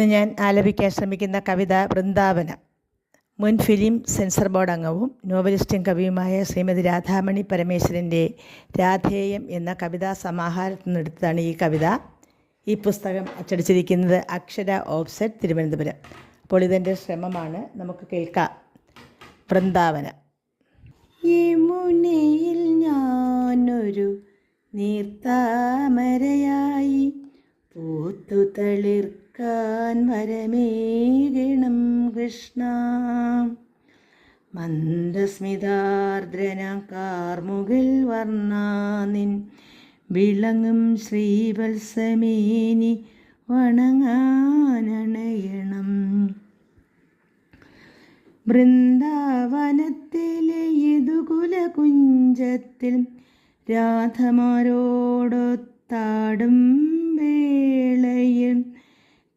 ഇന്ന് ഞാൻ ആലപിക്കാൻ ശ്രമിക്കുന്ന കവിത വൃന്ദാവനം. മുൻ ഫിലിം സെൻസർ ബോർഡ് അംഗവും നോവലിസ്റ്റും കവിയുമായ ശ്രീമതി രാധാമണി പരമേശ്വരന്റെ രാധേയം എന്ന കവിതാ സമാഹാരത്തിൽ നിന്നെടുത്തതാണ് ഈ കവിത. ഈ പുസ്തകം അച്ചടിച്ചിരിക്കുന്നത് അക്ഷര ഓഫ്സെറ്റ് തിരുവനന്തപുരം. അപ്പോൾ ഇതെന്റെ ശ്രമമാണ്. നമുക്ക് കേൾക്കാം. വൃന്ദാവനം. യമുനയിൽ ഞാനൊരു നീർത്താമരയായി പൂത്തു തളിർക്കാൻ വരമേകണം കൃഷ്ണ. മന്ദസ്മിതാർദ്രന കാർമുകിൽ വർണാനിൻ വിളങ്ങും ശ്രീവത്സമേനി വണങ്ങാനണയണം. വൃന്ദാവനത്തിലെ യദുകുല കുഞ്ചത്തിൽ രാധമാരോടൊത്താടും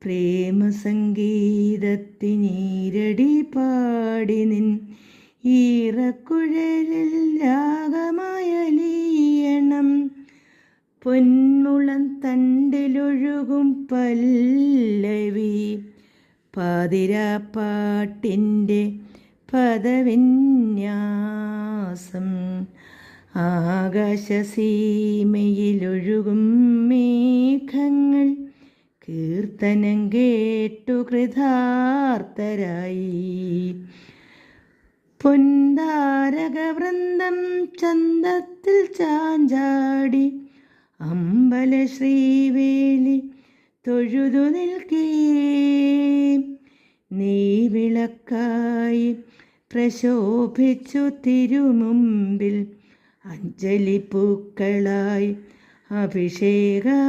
പ്രേമസംഗീതത്തിനീരടി പാടി നിൻ ഈറക്കുഴലിൽ രാഗമായലീയണം പൊന്മുളം തണ്ടിലൊഴുകും പല്ലവി പാതിരാപ്പാട്ടിന്റെ പദവിന്യാസം. ആകാശസീമയിലൊഴുകും മേഘങ്ങൾ കീർത്തനം കേട്ടു കൃതാർത്ഥരായി പൊന്താരകവൃന്ദം ചന്തത്തിൽ ചാഞ്ചാടി അമ്പല ശ്രീവേലി തൊഴുതു നിൽക്കേ. നീ വിളക്കായി പ്രശോഭിച്ചു തിരുമുമ്പിൽ അഞ്ജലി പൂക്കളായി അഭിഷേകമാടാം.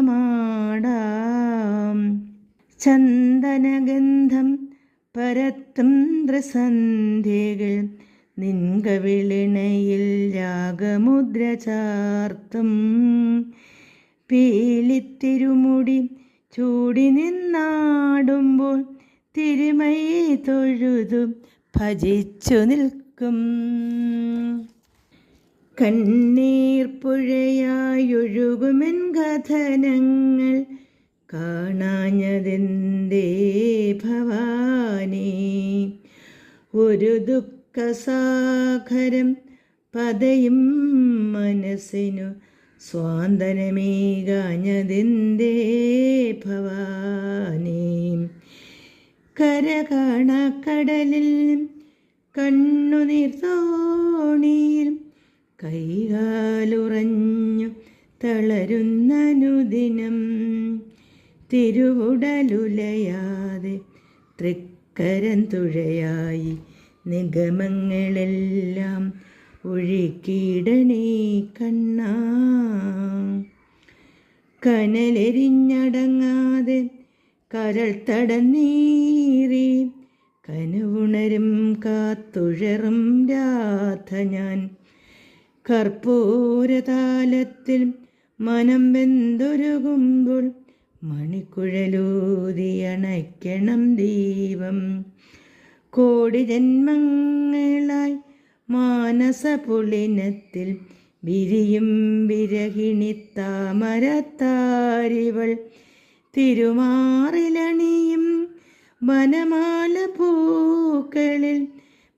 ചന്ദനഗന്ധം പരത്തും ദ്രസന്ധ്യകൾ നിൻകവിളിണയിൽ രാഗമുദ്ര ചാർത്തും. പീലിത്തിരുമുടി ചൂടി നിന്നാടുമ്പോൾ തിരുമൈ തൊഴുതു ഭജിച്ചു നിൽക്കും. കണ്ണീർ പുഴയായൊഴുകുമെൻ കഥനങ്ങൾ കാണാഞ്ഞതെന്തേ ഭവാനേ? ഒരു ദുഃഖസാഗരം പതയും മനസ്സിനു സ്വാന്തനമേകാഞ്ഞതെന്തേ ഭവാനേ? കര കാണക്കടലിൽ കണ്ണുനീർ കൈകാലുറഞ്ഞു തളരുന്നനുദിനം തിരുവുടലുലയാതെ തൃക്കരം തുഴയായി നിഗമങ്ങളെല്ലാം ഒഴുക്കിയിടണേ കണ്ണ. കനലെരിഞ്ഞടങ്ങാതെ കരൾ തടന്നീറി കനവുണരും കാത്തുഴറും രാധ ഞാൻ. കർപ്പൂരതാലത്തിൽ മനം വെന്തൊരുകുമ്പോൾ മണിക്കുഴലൂതിയണയ്ക്കണം ദീപം. കോടി ജന്മങ്ങളായി മാനസപുളിനത്തിൽ വിരിയും വിരഹിണി താമരത്താരിവൾ. തിരുമാറിലണിയും വനമാല പൂക്കളിൽ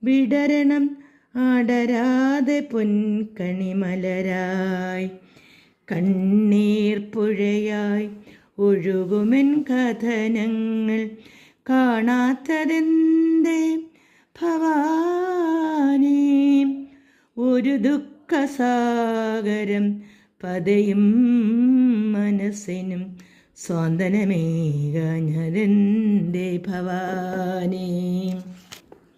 വിടരണം അടരാതെ പൊൻകണിമലരായി. കണ്ണീർ പുഴയായി ഒഴുകുമെൻ കഥനങ്ങൾ കാണാത്തതെന്തേ? ഭവാനേ ഒരു ദുഃഖസാഗരം പതയും മനസ്സിനും സ്വാന്തനമേകഞ്ഞതെന്തേ ഭവാനേ?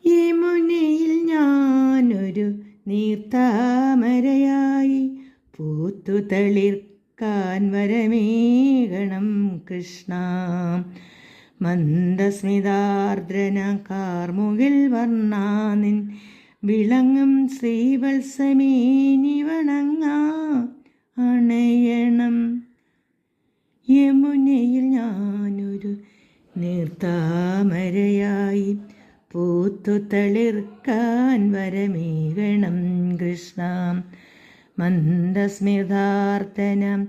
ഈ മുനയിൽ ഞാനൊരു നീർത്താമരയായി പൂത്തു തളിർക്കാൻ വരമേകണം കൃഷ്ണ. മന്ദസ്മിതാർദ്രന കാർമുകിൽ വർണാനിൻ വിളങ്ങും ശ്രീവത്സമേനി വണങ്ങ അണയണം യമുനയിൽ ഞാനൊരു നീർത്താമരയായി പൂത്തു തളിർക്കാൻ വരമേകണം കൃഷ്ണ. മന്ദസ്മിതാർത്തനം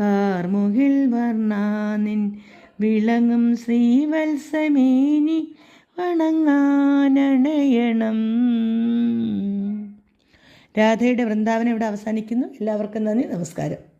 കാർമുകിൽ വർണാനിൻ വിളങ്ങും ശ്രീവത്സമേനി വണങ്ങാനണയണം. രാധയുടെ വൃന്ദാവനം ഇവിടെ അവസാനിക്കുന്നു. എല്ലാവർക്കും നന്ദി നമസ്കാരം.